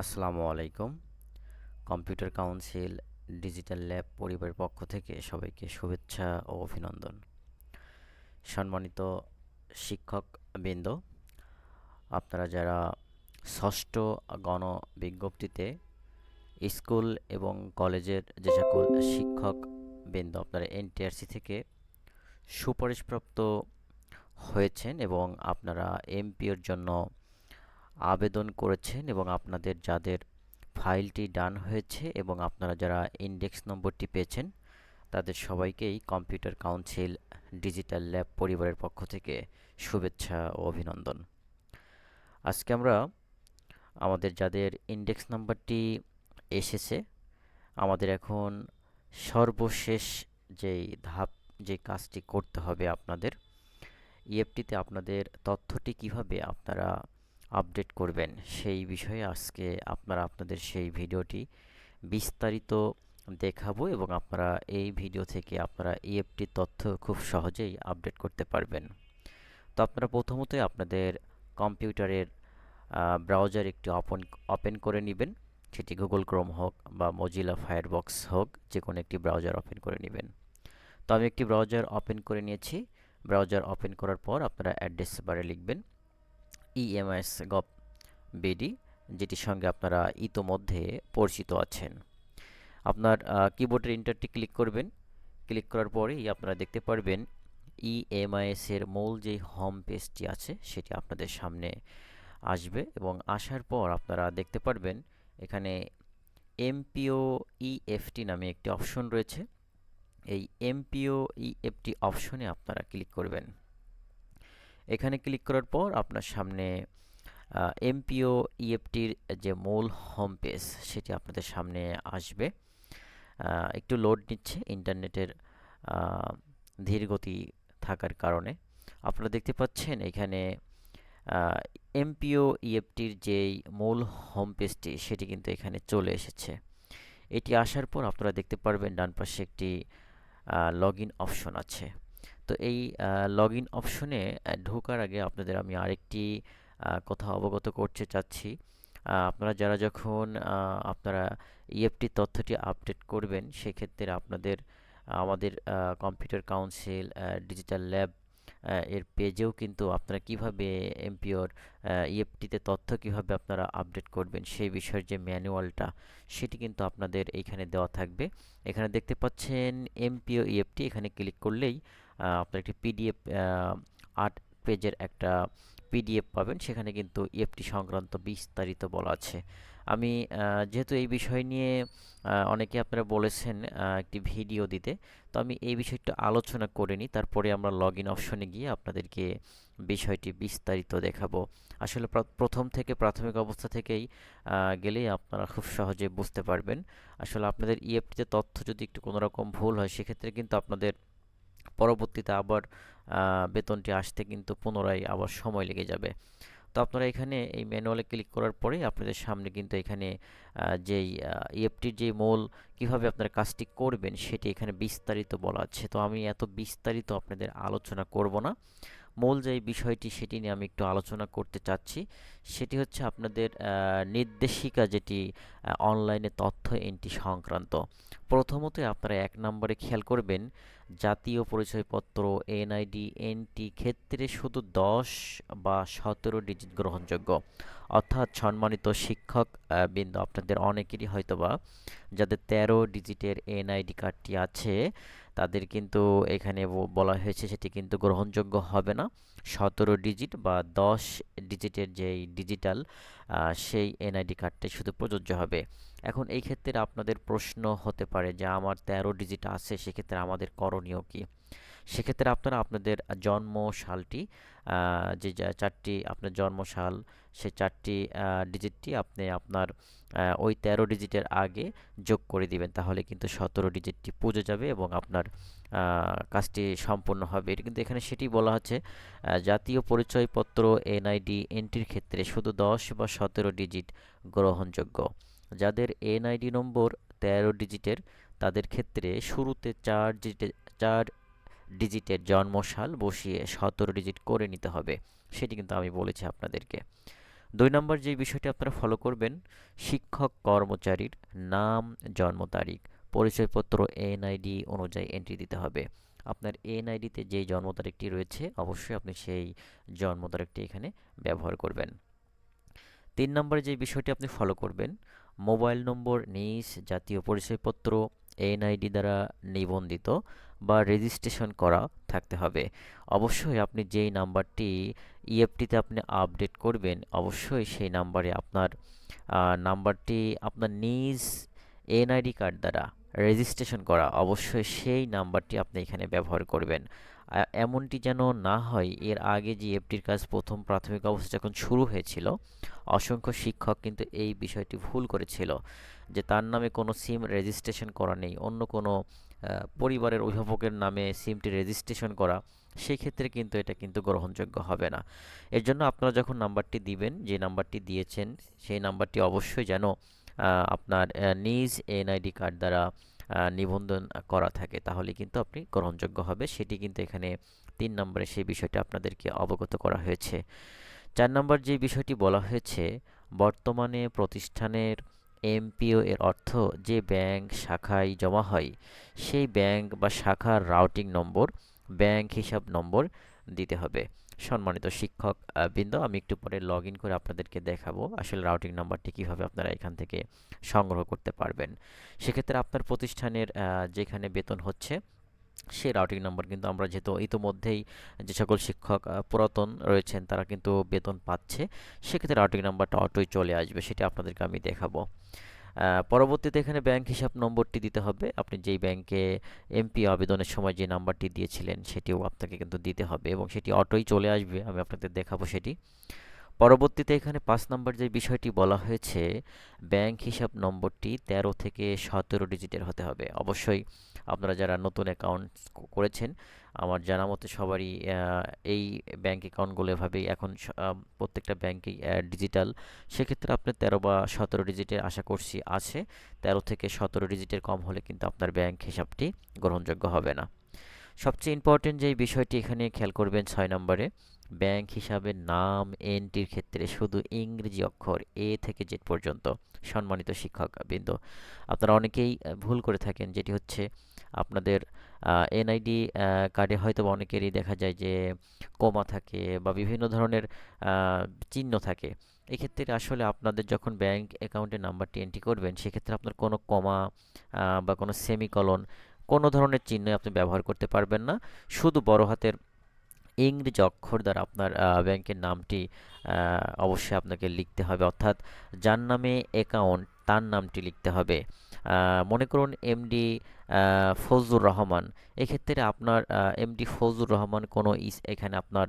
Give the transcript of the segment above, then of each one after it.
আসসালামু আলাইকুম। Computer council digital lab পরিবারের পক্ষ থেকে সবাইকে শুভেচ্ছা ও অভিনন্দন। সম্মানিত শিক্ষক বৃন্দ আপনারা যারা ষষ্ঠ গণ বিজ্ঞপ্তিতে স্কুল এবং কলেজের যে সকল শিক্ষক বৃন্দ আপনারা এনটিআরসি থেকে সুপারিশপ্রাপ্ত হয়েছেন এবং আপনারা এমপিওর জন্য আবেদন করেছেন এবং আপনাদের যাদের ফাইলটি ডান হয়েছে এবং আপনারা যারা ইন্ডেক্স নম্বরটি পেয়েছেন, তাদের সবাইকেই কম্পিউটার কাউন্সিল ডিজিটাল ল্যাব পরিবারের পক্ষ থেকে শুভেচ্ছা ও অভিনন্দন। আজকে আমরা আমাদের যাদের ইন্ডেক্স নাম্বারটি এসেছে, আমাদের এখন সর্বশেষ যেই ধাপ, যে কাজটি করতে হবে আপনাদের ইএফটিতে আপনাদের তথ্যটি কীভাবে আপনারা আপডেট করবেন। সেই বিষয়ে আজকে আপনারা আপনাদের সেই ভিডিওটি বিস্তারিত দেখাবো এবং আপনারা এই ভিডিও থেকে আপনারা ইএফটি তথ্য খুব সহজেই আপডেট করতে পারবেন। তো আপনারা প্রথমত আপনাদের কম্পিউটারের ব্রাউজার একটি ওপেন ওপেন করে নেবেন। সেটি গুগল ক্রোম হোক বা মজিলা ফায়ারবক্স হোক যে কোনো একটি ব্রাউজার ওপেন করে নেবেন। তো আমি একটি ব্রাউজার ওপেন করে নিয়েছি। ব্রাউজার ওপেন করার পর আপনারা অ্যাড্রেস বারে লিখবেন। ইএমএস গভ বিডি, যেটির সঙ্গে আপনারা ইতোমধ্যে পরিচিত আছেন। আপনার কিবোর্ডের ইন্টারটি ক্লিক করবেন। ক্লিক করার পরেই আপনারা দেখতে পারবেন ইএমআইএস এর মূল যে হোম পেজটি আছে, সেটি আপনাদের সামনে আসবে এবং আসার পর আপনারা দেখতে পারবেন এখানে এমপিও ইএফটি নামে একটি অপশন রয়েছে। এই এমপিও ইএফটি অপশনে আপনারা ক্লিক করবেন। এখানে ক্লিক করার পর আপনার সামনে এমপিও ইএফটির যে মূল হোম পেজ সেটি আপনাদের সামনে আসবে। একটু লোড নিচ্ছে ইন্টারনেটের ধীর গতি থাকার কারণে। আপনারা দেখতে পাচ্ছেন এখানে এমপিও ইএফটির যেই মূল হোম পেজটি সেটি কিন্তু এখানে চলে এসেছে। এটি আসার পর আপনারা দেখতে পারবেন ডান পাশে একটি লগ ইন অপশন আছে। তো এই লগ ইন অপশনে ঢোকার আগে আপনাদের আমি আরেকটি কথা অবগত করতে চাচ্ছি। আপনারা যারা যখন আপনারা ইএফটি তথ্যটি আপডেট করবেন, সেক্ষেত্রে আপনাদের, আমাদের কম্পিউটার কাউন্সিল ডিজিটাল ল্যাব এর পেজেও কিন্তু আপনারা কীভাবে এমপিওর ইএফটিতে তথ্য কীভাবে আপনারা আপডেট করবেন, সেই বিষয়ের যে ম্যানুয়ালটা সেটি কিন্তু আপনাদের এইখানে দেওয়া থাকবে। এখানে দেখতে পাচ্ছেন এমপিও ইএফটি এখানে ক্লিক করলেই আপনার একটি পিডিএফ আট পেজের একটা পিডিএফ পাবেন। সেখানে কিন্তু ইএফটি সংক্রান্ত বিস্তারিত বলা আছে। আমি যেহেতু এই বিষয় নিয়ে অনেকে আপনারা বলেছেন একটি ভিডিও দিতে, তো আমি এই বিষয়টা আলোচনা করে নিই। তারপরে আমরা লগ ইন অপশনে গিয়ে আপনাদেরকে বিষয়টি বিস্তারিত দেখাবো। আসলে প্রথম থেকে প্রাথমিক অবস্থা থেকেই গেলেই আপনারা খুব সহজে বুঝতে পারবেন। আসলে আপনাদের ইএফটিতে তথ্য যদি একটু কোনো রকম ভুল হয়, সেক্ষেত্রে কিন্তু আপনাদের পরবর্তীতে আবার বেতনটি আসতে কিন্তু পুনরায় আবার সময় লেগে যাবে। তো আপনারা এখানে এই ম্যানুয়ালে ক্লিক করার পরে আপনাদের সামনে কিন্তু এখানে যেই ইএফটির যে মূল কীভাবে আপনারা কাজটি করবেন সেটি এখানে বিস্তারিত বলা আছে। তো আমি এত বিস্তারিত আপনাদের আলোচনা করব না। মূল যে বিষয়টি সেটি নিয়ে আমি একটু আলোচনা করতে চাচ্ছি, সেটি হচ্ছে আপনাদের নির্দেশিকা যেটি অনলাইনে তথ্য এন্ট্রি সংক্রান্ত। প্রথমত আপনারা এক নম্বরে খেয়াল করবেন, জাতীয় পরিচয়পত্র এনআইডি এনটি ক্ষেত্রে শুধু দশ বা সতেরো ডিজিট গ্রহণযোগ্য। অর্থাৎ সম্মানিত শিক্ষক বিন্দু, আপনাদের অনেকেরই হয়তোবা যাদের তেরো ডিজিটের এনআইডি কার্ডটি আছে তাদের কিন্তু এখানে বলা হয়েছে সেটি কিন্তু গ্রহণযোগ্য হবে না। সতেরো ডিজিট বা দশ ডিজিটের যেই ডিজিটাল সেই এনআইডি কার্ডটাই শুধু প্রযোজ্য হবে। এখন এই ক্ষেত্রে আপনাদের প্রশ্ন হতে পারে যে, আমার তেরো ডিজিট আছে, সেক্ষেত্রে আমাদের করণীয় কী? সেক্ষেত্রে আপনারা আপনাদের জন্ম সালটি যে চারটি আপনার জন্মসাল সেই চারটি ডিজিটটি আপনি আপনার ওই তেরো ডিজিটের আগে যোগ করে দিবেন। তাহলে কিন্তু সতেরো ডিজিটটি পুজো যাবে এবং আপনার কাজটি সম্পূর্ণ হবে। কিন্তু এখানে সেটি বলা হচ্ছে জাতীয় পরিচয়পত্র, এনআইডি এন্ট্রির ক্ষেত্রে শুধু দশ বা সতেরো ডিজিট গ্রহণযোগ্য। যাদের এনআইডি নম্বর তেরো ডিজিটের তাদের ক্ষেত্রে শুরুতে চার ডিজিটের চার ডিজিটের জন্মসাল বসিয়ে সতেরো ডিজিট করে নিতে হবে, সেটি কিন্তু আমি বলেছি আপনাদেরকে। দুই নম্বর যে বিষয়টি আপনারা ফলো করবেন, শিক্ষক কর্মচারীর নাম, জন্ম তারিখ, পরিচয়পত্র এনআইডি অনুযায়ী এন্ট্রি দিতে হবে। আপনার এনআইডিতে যেই জন্ম তারিখটি রয়েছে, অবশ্যই আপনি সেই জন্ম তারিখটি এখানে ব্যবহার করবেন। তিন নম্বরে যে বিষয়টি আপনি ফলো করবেন, মোবাইল নম্বর, নিজ জাতীয় পরিচয়পত্র এনআইডি দ্বারা নিবন্ধিত বা রেজিস্ট্রেশন করা থাকতে হবে। অবশ্যই আপনি যেই নাম্বারটি ইএফটিতে আপনি আপডেট করবেন, অবশ্যই সেই নাম্বারে আপনার নাম্বারটি আপনার নিজ এনআইডি কার্ড দ্বারা রেজিস্ট্রেশন করা, অবশ্যই সেই নাম্বারটি আপনি এখানে ব্যবহার করবেন। এমনটি যেন না হয়, এর আগে যে এফটির কাজ প্রথম প্রাথমিক অবস্থা যখন শুরু হয়েছিল, অসংখ্য শিক্ষক কিন্তু এই বিষয়টি ভুল করেছিল। যে তার নামে কোনো সিম রেজিস্ট্রেশন করা নেই, অন্য কোনো পরিবারের অভিভাবকের নামে সিমটি রেজিস্ট্রেশন করা সেই ক্ষেত্রে কিন্তু এটা কিন্তু গ্রহণযোগ্য হবে না। এর জন্য আপনারা যখন নাম্বারটি দিবেন, যে নাম্বারটি দিয়েছেন, সেই নাম্বারটি অবশ্যই যেন আপনার নিজ এনআইডি কার্ড দ্বারা নিবন্ধন করা থাকে, তাহলে কিন্তু আপনি গ্রহণযোগ্য হবে। সেটি কিন্তু এখানে তিন নম্বরে সেই বিষয়টি আপনাদেরকে অবগত করা হয়েছে। চার নম্বর যে বিষয়টি বলা হয়েছে, বর্তমানে প্রতিষ্ঠানের এমপিও এর অর্থ যে ব্যাংক শাখায় জমা হয়, সেই ব্যাংক বা শাখার রাউটিং নম্বর, ব্যাংক হিসাব নম্বর দিতে হবে। সম্মানিত শিক্ষক বৃন্দ, আমি একটু পরে লগ ইন করে আপনাদেরকে দেখাবো আসলে রাউটিং নাম্বারটি কীভাবে আপনারা এখান থেকে সংগ্রহ করতে পারবেন। সেক্ষেত্রে আপনার প্রতিষ্ঠানের যেখানে বেতন হচ্ছে সেই রাউটিং নাম্বার কিন্তু আমরা যেহেতু ইতোমধ্যেই যে সকল শিক্ষক পুরাতন রয়েছেন তারা কিন্তু বেতন পাচ্ছে, সেক্ষেত্রে রাউটিং নাম্বারটা অটোই চলে আসবে, সেটা আপনাদেরকে আমি দেখাবো। পরবর্তীতে এখানে ব্যাংক হিসাব নম্বরটি দিতে হবে, আপনি যেই ব্যাংকে এমপি আবেদনের সময় যে নাম্বারটি দিয়েছিলেন, সেটিও আপনাকে কিন্তু দিতে হবে এবং সেটি অটোই চলে আসবে, আমি আপনাদের দেখাবো সেটি। পরবর্তীতে এখানে পাঁচ নম্বর যে বিষয়টি বলা হয়েছে ব্যাংক হিসাব নম্বরটি ১৩ থেকে সতেরো ডিজিটের হতে হবে। অবশ্যই আপনারা যারা নতুন অ্যাকাউন্ট করেছেন, আমার জানা মতে সবারই এই ব্যাঙ্ক অ্যাকাউন্টগুলো এভাবেই এখন প্রত্যেকটা ব্যাঙ্কেই ডিজিটাল সেক্ষেত্রে আপনার তেরো বা সতেরো ডিজিটের আশা করছি আছে। তেরো থেকে সতেরো ডিজিটের কম হলে কিন্তু আপনার ব্যাংক হিসাবটি গ্রহণযোগ্য হবে না। সবচেয়ে ইম্পর্টেন্ট যে বিষয়টি এখানে খেয়াল করবেন ছয় নম্বরে ব্যাংক হিসাবে নাম এনটির ক্ষেত্রে শুধু ইংরেজি অক্ষর এ থেকে জেড পর্যন্ত সম্মানিত শিক্ষক বৃন্দ আপনারা অনেকেই ভুল করে থাকেন, যেটি হচ্ছে আপনাদের এনআইডি কার্ডে হয়তো অনেকেরই দেখা যায় যে কমা থাকে বা বিভিন্ন ধরনের চিহ্ন থাকে। এক্ষেত্রে আসলে আপনাদের যখন ব্যাংক অ্যাকাউন্টের নাম্বারটি এন্ট্রি করবেন, সেক্ষেত্রে আপনার কোনো কমা বা কোনো সেমিকলন, কোনো ধরনের চিহ্ন আপনি ব্যবহার করতে পারবেন না। শুধু বড় হাতের ইংরেজি অক্ষর দ্বারা আপনার ব্যাংকের নামটি অবশ্যই আপনাকে লিখতে হবে। অর্থাৎ যার নামে অ্যাকাউন্ট, তার নামটি লিখতে হবে। মনে করুন এমডি ফজলুর রহমান। এক্ষেত্রে আপনার এমডি ফজলুর রহমান কোনো ইস, এখানে আপনার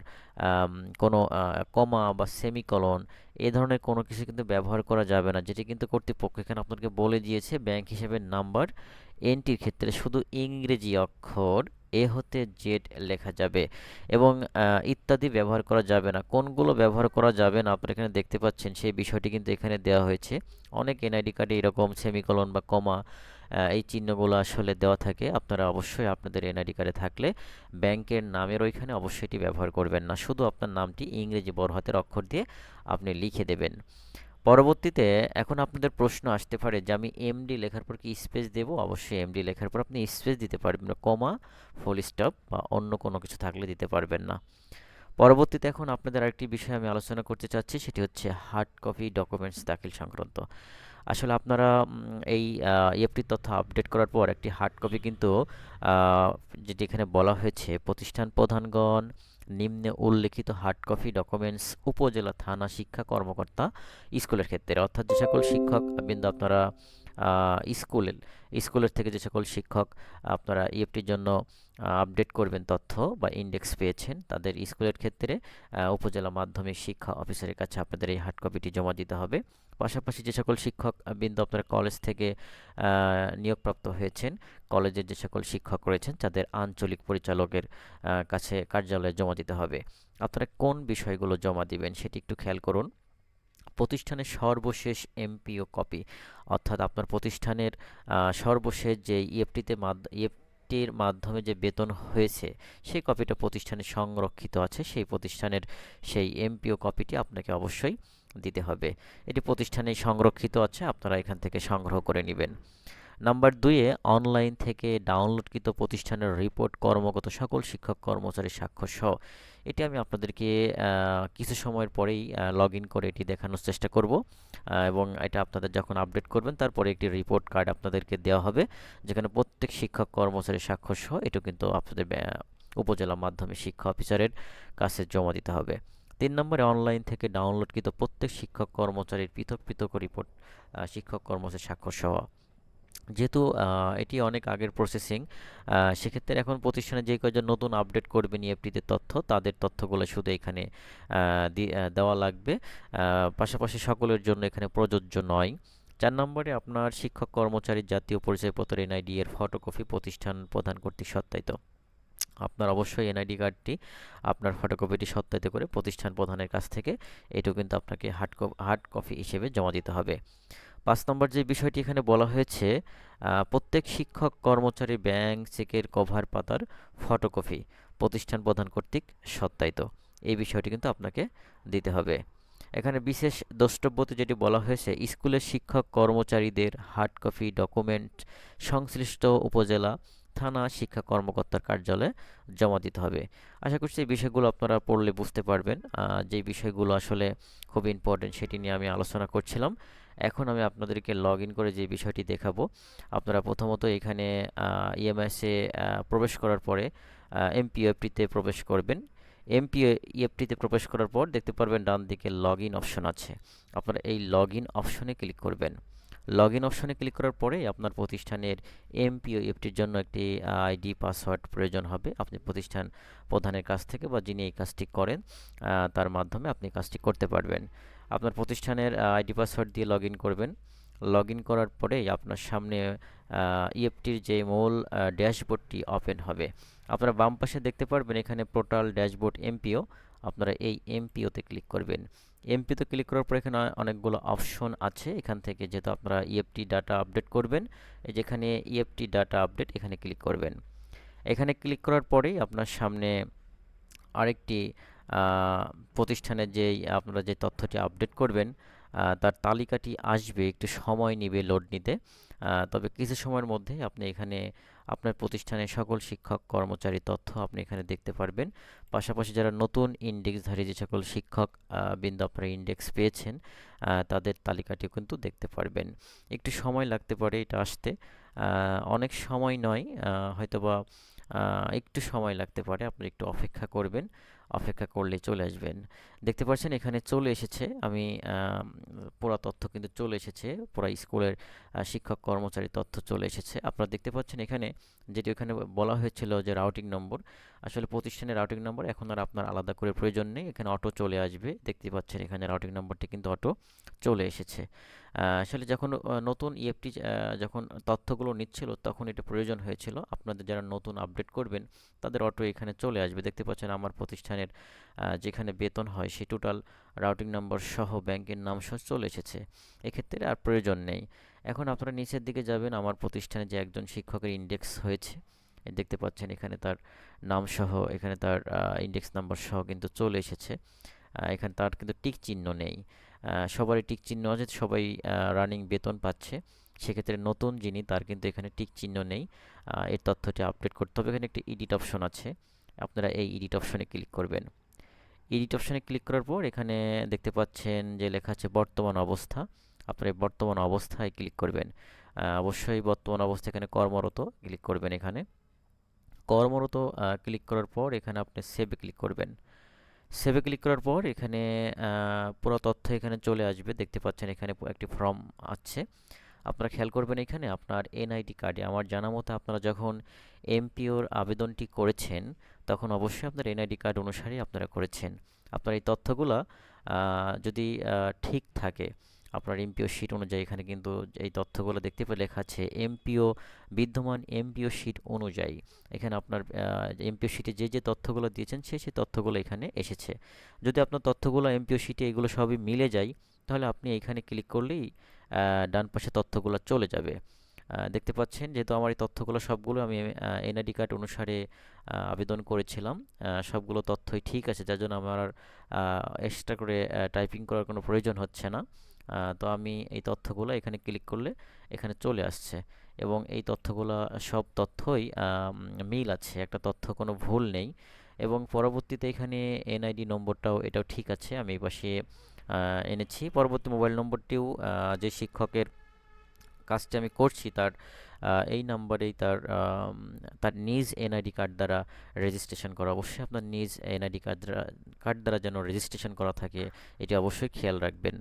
কোনো কমা বা সেমিকলন এ ধরনের কোনো কিছু কিন্তু ব্যবহার করা যাবে না, যেটি কিন্তু কর্তৃপক্ষ এখানে আপনাকে বলে দিয়েছে, ব্যাংক হিসেবে নাম্বার এনটির ক্ষেত্রে শুধু ইংরেজি অক্ষর এ হতে জেড লেখা যাবে এবং ইত্যাদি ব্যবহার করা যাবে না। কোনগুলো ব্যবহার করা যাবে না? আপনারা এখানে দেখতে পাচ্ছেন সেই বিষয়টি কিন্তু এখানে দেওয়া হয়েছে। অনেক এনআইডি কার্ডে এরকম সেমিকলন বা কমা এই চিহ্নগুলো আসলে দেওয়া থাকে। আপনারা অবশ্যই আপনাদের এনআইডি কার্ডে থাকলে ব্যাংকের নামের ওইখানে অবশ্যই এটি ব্যবহার করবেন না। শুধু আপনার নামটি ইংরেজি বড় হাতের অক্ষর দিয়ে আপনি লিখে দেবেন। পরবর্তীতে এখন আপনাদের প্রশ্ন আসতে পারে যে আমি এমডি লেখার পর কি স্পেস দেব? অবশ্যই এমডি লেখার পর আপনি স্পেস দিতে পারবেন না কমা ফুল স্টপ বা অন্য কোনো কিছু থাকলে দিতে পারবেন না। পরবর্তীতে এখন আপনাদের আরেকটি বিষয় আমি আলোচনা করতে চাচ্ছি, সেটি হচ্ছে হার্ড কপি ডকুমেন্টস দাখিল সংক্রান্ত। আসলে আপনারা এই ইএফটির তথ্য আপডেট করার পর একটি হার্ড কপি কিন্তু যেটি এখানে বলা হয়েছে, প্রতিষ্ঠান প্রধানগণ নিম্নে উল্লেখিত হার্ড কপি ডকুমেন্টস উপজেলা থানা শিক্ষা কর্মকর্তা স্কুলের ক্ষেত্রে। অর্থাৎ যে সকল শিক্ষক, বিন্দু আপনারা স্কুলের স্কুলের থেকে যে সকল শিক্ষক আপনারা ইএফটির জন্য আপডেট করবেন তথ্য বা ইন্ডেক্স পেয়েছেন, তাদের স্কুলের ক্ষেত্রে উপজেলা মাধ্যমিক শিক্ষা অফিসারের কাছে আপনাদের এই হার্ড কপিটি জমা দিতে হবে। পাশাপাশি যে সকল শিক্ষক বিন্দু আপনারা কলেজ থেকে নিয়োগপ্রাপ্ত হয়েছেন কলেজের যে সকল শিক্ষক রয়েছেন, তাদের আঞ্চলিক পরিচালকের কাছে কার্যালয়ে জমা দিতে হবে। আপনারা কোন বিষয়গুলো জমা দিবেন সেটি একটু খেয়াল করুন। প্রতিষ্ঠানের সর্বশেষ এমপিও কপি, অর্থাৎ আপনার প্রতিষ্ঠানের সর্বশেষ যে ইএফটিতে ইএফটির মাধ্যমে যে বেতন হয়েছে, সেই কপিটা প্রতিষ্ঠানে সংরক্ষিত আছে। সেই প্রতিষ্ঠানের সেই এমপিও কপিটি আপনাকে অবশ্যই দিতে হবে। এটি প্রতিষ্ঠানে সংরক্ষিত আছে, আপনারা এখান থেকে সংগ্রহ করে নেবেন। নাম্বার দুইয়ে অনলাইন থেকে ডাউনলোডকৃত প্রতিষ্ঠানের রিপোর্ট কর্মগত সকল শিক্ষক কর্মচারী স্বাক্ষর সহ। এটি আমি আপনাদেরকে কিছু সময়ের পরেই লগ করে এটি দেখানোর চেষ্টা করব এবং এটা আপনাদের যখন আপডেট করবেন, তারপরে একটি রিপোর্ট কার্ড আপনাদেরকে দেওয়া হবে, যেখানে প্রত্যেক শিক্ষক কর্মচারী স্বাক্ষর সহ এটা কিন্তু আপনাদের উপজেলা মাধ্যমিক শিক্ষা অফিসারের কাছে জমা দিতে হবে। তিন নম্বরে অনলাইন থেকে ডাউনলোডকৃত প্রত্যেক শিক্ষক কর্মচারীর পৃথক পৃথক রিপোর্ট শিক্ষক কর্মচারী স্বাক্ষর যেহেতু এটি অনেক আগের প্রসেসিং সেক্ষেত্রে এখন প্রতিষ্ঠানে যে কয়েকজন নতুন আপডেট করবে ইএফটিতে তথ্য, তাদের তথ্যগুলো শুধু এখানে দেওয়া লাগবে। পাশাপাশি সকলের জন্য এখানে প্রযোজ্য নয়। চার নম্বরে আপনার শিক্ষক কর্মচারীর জাতীয় পরিচয়পত্র এনআইডি এর ফটোকপি প্রতিষ্ঠান প্রদান কর্তৃক সত্যায়িত। আপনার অবশ্যই এনআইডি কার্ডটি আপনার ফটোকপিটি সত্যায়িত করে প্রতিষ্ঠান প্রধানের কাছ থেকে এটাও কিন্তু আপনাকে হার্ড হার্ড কপি হিসেবে জমা দিতে হবে। পাঁচ নম্বর যে বিষয়টি এখানে বলা হয়েছে প্রত্যেক শিক্ষক, কর্মচারী, ব্যাংক, চেকের কভার পাতার ফটোকপি প্রতিষ্ঠান প্রদান কর্তৃক সত্যায়িত। এই বিষয়টি কিন্তু আপনাকে দিতে হবে। এখানে বিশেষ দ্রষ্টব্যতে যেটি বলা হয়েছে, স্কুলের শিক্ষক, কর্মচারীদের হার্ড কপি ডকুমেন্ট সংশ্লিষ্ট উপজেলা, থানা শিক্ষা কর্মকর্তার কার্যালয়ে জমা দিতে হবে। আশা করছি এই বিষয়গুলো আপনারা পড়লে বুঝতে পারবেন। যে বিষয়গুলো আসলে খুব ইম্পর্টেন্ট সেটি নিয়ে আমি আলোচনা করছিলাম। এখন আমি আপনাদেরকে লগ ইন করে যে বিষয়টি দেখাবো, আপনারা প্রথমত এখানে ইএমএসে প্রবেশ করার পরে এমপিওএফটিতে প্রবেশ করবেন। এমপিও ইএফটিতে প্রবেশ করার পর দেখতে পারবেন ডান দিকে লগ ইন অপশন আছে। আপনারা এই লগ ইন অপশনে ক্লিক করবেন। লগ ইন অপশনে ক্লিক করার পরে আপনার প্রতিষ্ঠানের এমপিও এফটির জন্য একটি আইডি পাসওয়ার্ড প্রয়োজন হবে। আপনি প্রতিষ্ঠান প্রধানের কাছ থেকে বা যিনি এই কাজটি করেন তার মাধ্যমে আপনি কাজটি করতে পারবেন। আপনার প্রতিষ্ঠানের আইডি পাসওয়ার্ড দিয়ে লগ করবেন। লগ করার পরে আপনার সামনে ইএফটির যে মূল ড্যাশবোর্ডটি ওপেন হবে। আপনারা বাম পাশে দেখতে পারবেন এখানে পোর্টাল ড্যাশবোর্ড এমপিও আপনারা এই এমপিওতে ক্লিক করবেন। এমপিতে ক্লিক করার পর এখানে অনেকগুলো অপশন আছে। এখান থেকে যেহেতু আপনারা ইএফটি ডাটা আপডেট করবেন, এই যেখানে ইএফটি ডাটা আপডেট এখানে ক্লিক করবেন। এখানে ক্লিক করার পরেই আপনার সামনে আরেকটি প্রতিষ্ঠানের যেই, আপনারা যে তথ্যটি আপডেট করবেন তার তালিকাটি আসবে, একটু সময় নেবে লোড নিতে। তবে কিছু সময়ের মধ্যে আপনি এখানে আপনার প্রতিষ্ঠানের সকল শিক্ষক, কর্মচারী তথ্য আপনি এখানে দেখতে পারবেন। পাশাপাশি যারা নতুন ইন্ডেক্সধারী যে সকল শিক্ষক বিন্দু আপনারা ইন্ডেক্স পেয়েছেন তাদের তালিকাটিও কিন্তু দেখতে পারবেন। একটু সময় লাগতে পারে এটা আসতে। অনেক সময় নয় হয়তোবা একটু সময় লাগতে পারে আপনি একটু অপেক্ষা করবেন। অপেক্ষা করলে চলে আসবেন। দেখতে পাচ্ছেন এখানে চলে এসেছে। আমি পুরো তথ্য কিন্তু চলে এসেছে, পুরো স্কুলের শিক্ষক কর্মচারী তথ্য চলে এসেছে। আপনারা দেখতে পাচ্ছেন এখানে, যেটি ওখানে বলা হয়েছিল যে রাউটিং নম্বর। আসলে প্রতিষ্ঠানের রাউটিং নম্বর এখন আর আপনার আলাদা করে প্রয়োজন নেই। এখানে অটো চলে আসবে। দেখতে পাচ্ছেন এখানে রাউটিং নম্বরটি কিন্তু অটো চলে এসেছে। আসলে যখন নতুন ইএফটি যখন তথ্যগুলো নিচ্ছিল তখন এটা প্রয়োজন হয়েছিল। আপনাদের যারা নতুন আপডেট করবেন, তাদের অটো এখানে চলে আসবে। দেখতে পাচ্ছেন আমার প্রতিষ্ঠানের যেখানে বেতন হয় সেই টোটাল রাউটিং নম্বর সহ ব্যাংকের নাম সহ চলে এসেছে। এক্ষেত্রে আর প্রয়োজন নেই। এখন আপনারা নিচের দিকে যাবেন, আমার প্রতিষ্ঠানে যে একজন শিক্ষকের ইন্ডেক্স হয়েছে দেখতে পাচ্ছেন এখানে তার নাম সহ, এখানে তার ইন্ডেক্স নাম্বার সহ কিন্তু চলে এসেছে। এখানে তার কিন্তু টিক চিহ্ন নেই। সবারই টিক চিহ্ন আছে, সবাই রানিং বেতন পাচ্ছে। সেক্ষেত্রে নতুন যিনি, তার কিন্তু এখানে টিক চিহ্ন নেই। এর তথ্যটি আপডেট করতে হবে। এখানে একটি এডিট অপশন আছে। আপনারা এই এডিট অপশনে ক্লিক করবেন। এডিট অপশনে ক্লিক করার পর এখানে দেখতে পাচ্ছেন যে লেখা আছে বর্তমান অবস্থা। আপনারা এই বর্তমান অবস্থায় ক্লিক করবেন। অবশ্যই বর্তমান অবস্থা এখানে কর্মরত ক্লিক করবেন এখানে। কর্মরত ক্লিক করার পর এখানে আপনি সেভে ক্লিক করবেন। সেভে ক্লিক করার পর এখানে পুরো তথ্য এখানে চলে আসবে। দেখতে পাচ্ছেন এখানে একটি ফর্ম আছে। আপনারা খেয়াল করবেন এখানে আপনার এনআইডি কার্ডে আমার জানা মতো আপনারা যখন এমপিওর আবেদনটি করেছেন, তখন অবশ্যই আপনার এনআইডি কার্ড অনুসারে আপনারা করেছেন। আপনার এই তথ্যগুলো যদি ঠিক থাকে, আপনার এমপিও শিট অনুযায়ী এখানে কিন্তু এই তথ্যগুলো দেখতে পেয়ে লেখা আছে এমপিও বিদ্যমান এমপিও শিট অনুযায়ী। এখানে আপনার এমপিও শিটে যে যে তথ্যগুলো দিয়েছেন, সে সেই তথ্যগুলো এখানে এসেছে। যদি আপনার তথ্যগুলো এমপিও শিটে এগুলো সবই মিলে যায়, তাহলে আপনি এখানে ক্লিক করলেই ডান পাশে তথ্যগুলো চলে যাবে। দেখতে পাচ্ছেন যেহেতু আমার এই তথ্যগুলো সবগুলো আমি এনআইডি কার্ড অনুসারে আবেদন করেছিলাম সবগুলো তথ্যই ঠিক আছে, যার জন্য আমার এক্সট্রা করে টাইপিং করার কোনো প্রয়োজন হচ্ছে না। তো আমি এই তথ্যগুলো এখানে ক্লিক করলে এখানে চলে আসছে এবং এই তথ্যগুলো, সব তথ্যই মিল আছে, একটা তথ্য কোনো ভুল নেই এবং পরবর্তীতে এখানে এনআইডি নম্বরটাও এটাও ঠিক আছে, আমি এই পাশে এনেছি। পরবর্তী মোবাইল নম্বরটিও যে শিক্ষকের কাজটি আমি করছি তার এই নাম্বারেই তার তার নিজ এনআইডি কার্ড দ্বারা রেজিস্ট্রেশন করা। অবশ্যই আপনার নিজ এনআইডি কার্ড দ্বারা কার্ড দ্বারা যেন রেজিস্ট্রেশন করা থাকে, এটি অবশ্যই খেয়াল রাখবেন।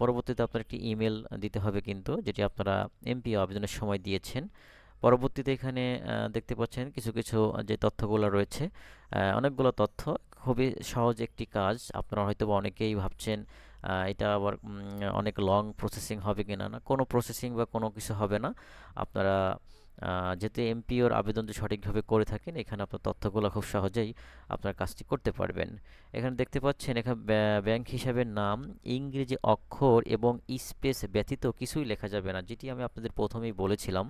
পরবর্তীতে আপনার একটি ইমেল দিতে হবে কিন্তু, যেটি আপনারা এমপিও আবেদনের সময় দিয়েছেন। পরবর্তীতে এখানে দেখতে পাচ্ছেন কিছু কিছু যে তথ্যগুলো রয়েছে অনেকগুলো তথ্য। খুবই সহজ একটি কাজ। আপনারা হয়তো অনেকেই ভাবছেন এটা আবার অনেক লং প্রসেসিং হবে কি না? না কোনো প্রসেসিং বা কোনো কিছু হবে না। আপনারা যেহেতু এমপিওর আবেদনটি সঠিকভাবে করে থাকেন, এখানে আপনার তথ্যগুলো খুব সহজেই আপনার কাজটি করতে পারবেন। এখানে দেখতে পাচ্ছেন, এখানে ব্যাংক হিসাবের নাম, ইংরেজি অক্ষর এবং স্পেস ব্যতীত কিছুই লেখা যাবে না, যেটি আমি আপনাদের প্রথমেই বলেছিলাম।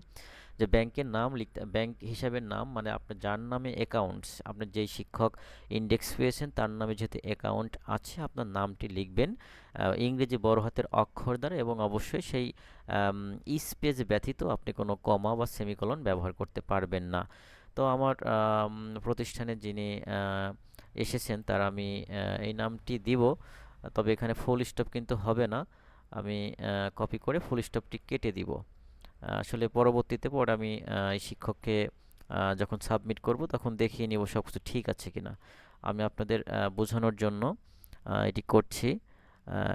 যে ব্যাংকের নাম লিখতে ব্যাংক হিসাবের নাম মানে আপনার যার নামে অ্যাকাউন্টস আপনার যেই শিক্ষক ইন্ডেক্স পেয়েছেন তার নামে যেহেতু অ্যাকাউন্ট আছে আপনার নামটি লিখবেন ইংরেজি বড় হাতের অক্ষর দ্বারা এবং অবশ্যই সেই স্পেস ব্যতীত আপনি কোনো কমা বা সেমিকলন ব্যবহার করতে পারবেন না। তো আমার আম, প্রতিষ্ঠানে যিনি এসেছেন তার আমি এই নামটি দিব তবে এখানে ফুল স্টপ কিন্তু হবে না আমি কপি করে ফুল স্টপটি কেটে দিব। আসলে পরবর্তীতে পর আমি এই শিক্ষককে যখন সাবমিট করব তখন দেখিয়ে নিব সব কিছু ঠিক আছে কিনা। আমি আপনাদের বোঝানোর জন্য এটি করছি।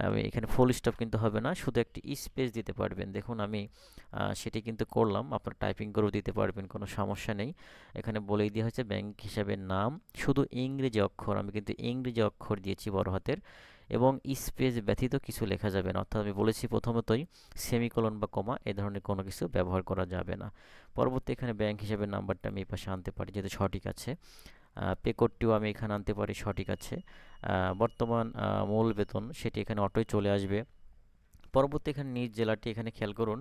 আমি এখানে ফুল স্টপ কিন্তু হবে না, শুধু একটি স্পেস দিতে পারবেন। দেখুন আমি সেটি কিন্তু করলাম, আপনার টাইপিং করেও দিতে পারবেন, কোনো সমস্যা নেই। এখানে বলেই দেওয়া হয়েছে ব্যাংক হিসাবে নাম, শুধু ইংরেজি অক্ষর, আমি কিন্তু ইংরেজি অক্ষর দিয়েছি বড় হাতের। এবং স্পেস ব্যতীত কিছু লেখা যাবে না। অর্থাৎ আমি বলেছি প্রথমতই সেমিকোলন বা কমা এ ধরনের কোনো কিছু ব্যবহার করা যাবে না। পরবর্তী এখানে ব্যাংক হিসাবে নাম্বারটা আমি এই পাশে আনতে পারি, যেহেতু সঠিক আছে। পে কোডটিও আমি এখানে আনতে পারি, সঠিক আছে। বর্তমান মূল বেতন, সেটি এখানে অটোই চলে আসবে। পরবর্তী এখানে নিজ জেলাটি এখানে খেয়াল করুন।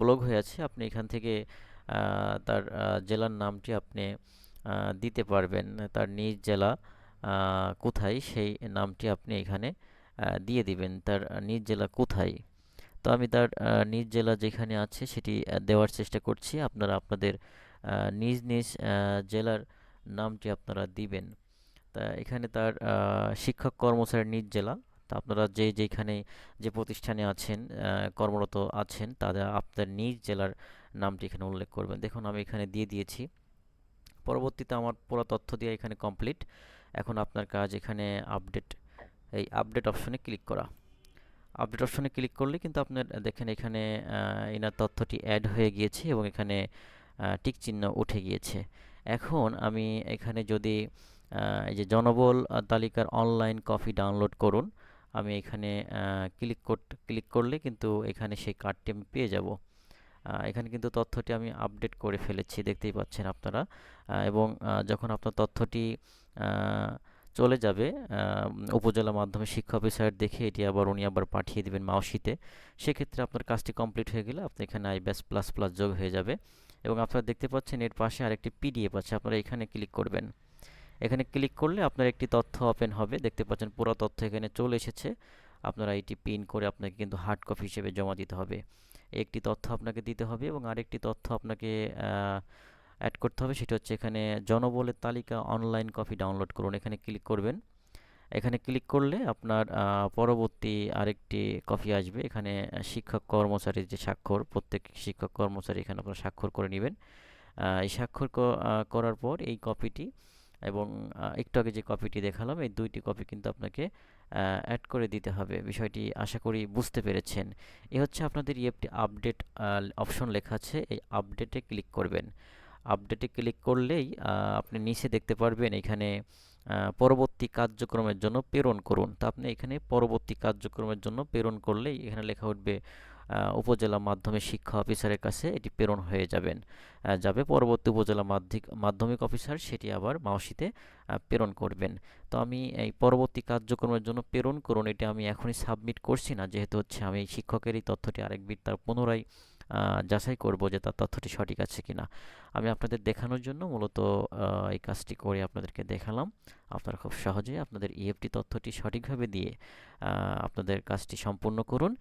ব্লগ হয়ে আছে, আপনি এখান থেকে তার জেলার নামটি আপনি দিতে পারবেন। তার নিজ জেলা কোথায়? সেই নামটি আপনি এখানে দিয়ে দিবেন। তার নিজ জেলা কোথায়? তো আমি তার নিজ জেলা যেখানে আছে সেটি দেওয়ার চেষ্টা করছি। আপনারা আপনাদের নিজ নিজ জেলার নামটি আপনারা দিবেন। তা এখানে তার শিক্ষক কর্মচারীর নিজ জেলা। তা আপনারা যে যেখানে যে প্রতিষ্ঠানে আছেন কর্মরত আছেন তাদের আপনাদের নিজ জেলার নামটি এখানে উল্লেখ করবেন। দেখুন, আমি এখানে দিয়ে দিয়েছি। পরবর্তীতে আমার পুরো তথ্য দিয়ে এখানে কমপ্লিট এখন আপনার কাজ এখানে আপডেট এই আপডেট অপশনে ক্লিক করা। আপডেট অপশনে ক্লিক করলে কিন্তু আপনার, দেখেন এখানে এনার তথ্যটি অ্যাড হয়ে গিয়েছে এবং এখানে টিক চিহ্ন উঠে গিয়েছে। এখন আমি এখানে যদি এই যে জনবল তালিকার অনলাইন কপি ডাউনলোড করুন, আমি এখানে ক্লিক ক্লিক করলে কিন্তু এখানে সেই কার্ডটি আমি পেয়ে যাব। এখানে কিন্তু তথ্যটি আমি আপডেট করে ফেলেছি, দেখতেই পাচ্ছেন আপনারা। এবং যখন আপনার তথ্যটি চলে যাবে। উপজেলা মাধ্যমে শিক্ষা অফিসার দেখে এটি আবার উনি আবার পাঠিয়ে দেবেন মাওসিতে সেক্ষেত্রে আপনার কাজটি কমপ্লিট হয়ে গেলে আপনি এখানে আই ব্যাস প্লাস প্লাস যোগ হয়ে যাবে এবং আপনারা দেখতে পাচ্ছেন এর পাশে আরেকটি পিডিএফ আছে, আপনারা এখানে ক্লিক করবেন। এখানে ক্লিক করলে আপনার একটি তথ্য ওপেন হবে, দেখতে পাচ্ছেন পুরো তথ্য এখানে চলে এসেছে। আপনারা এটি পিন করে আপনাকে কিন্তু হার্ড কপি হিসেবে জমা দিতে হবে। একটি তথ্য আপনাকে দিতে হবে এবং আরেকটি তথ্য আপনাকে অ্যাড করতে হবে, সেটা হচ্ছে এখানে জনবলের তালিকা অনলাইন কপি ডাউনলোড করুন, এখানে ক্লিক করবেন। এখানে ক্লিক করলে আপনার পরবর্তী আরেকটি কপি আসবে। এখানে শিক্ষক কর্মচারীর যে স্বাক্ষর, প্রত্যেক শিক্ষক কর্মচারী এখানে আপনারা স্বাক্ষর করে নেবেন। এই স্বাক্ষর করার পর এই কপিটি এবং একটু আগে যে কপিটি দেখালাম, এই দুইটি কপি কিন্তু আপনাকে অ্যাড করে দিতে হবে। বিষয়টি আশা করি বুঝতে পেরেছেন। এ হচ্ছে আপনাদের ইএফটি আপডেট অপশন লেখা আছে, এই আপডেটে ক্লিক করবেন। আপডেটে ক্লিক করলেই আপনি নিচে দেখতে পারবেন এখানে পরবর্তী কার্যক্রমের জন্য প্রেরণ করুন। তা আপনি এখানে পরবর্তী কার্যক্রমের জন্য প্রেরণ করলেই এখানে লেখা উঠবে উপজেলা মাধ্যমিক শিক্ষা অফিসারের কাছে এটি প্রেরণ হয়ে যাবেন। যাবে পরবর্তী উপজেলা মাধ্যমিক মাধ্যমিক অফিসার সেটি আবার মাওসিতে প্রেরণ করবেন। তো আমি এই পরবর্তী কার্যক্রমের জন্য প্রেরণ করুন, এটা আমি এখনই সাবমিট করছি না, যেহেতু হচ্ছে আমি শিক্ষকের এই তথ্যটি আরেকবার তার পুনরায় যাচাই করব যে তার তথ্যটি সঠিক আছে কিনা। আমি আপনাদের দেখানোর জন্য মূলত এই কাজটি করে আপনাদেরকে দেখালাম। আপনারা খুব সহজে আপনাদের ইএফটি তথ্যটি সঠিকভাবে দিয়ে আপনাদের কাজটি সম্পূর্ণ করুন।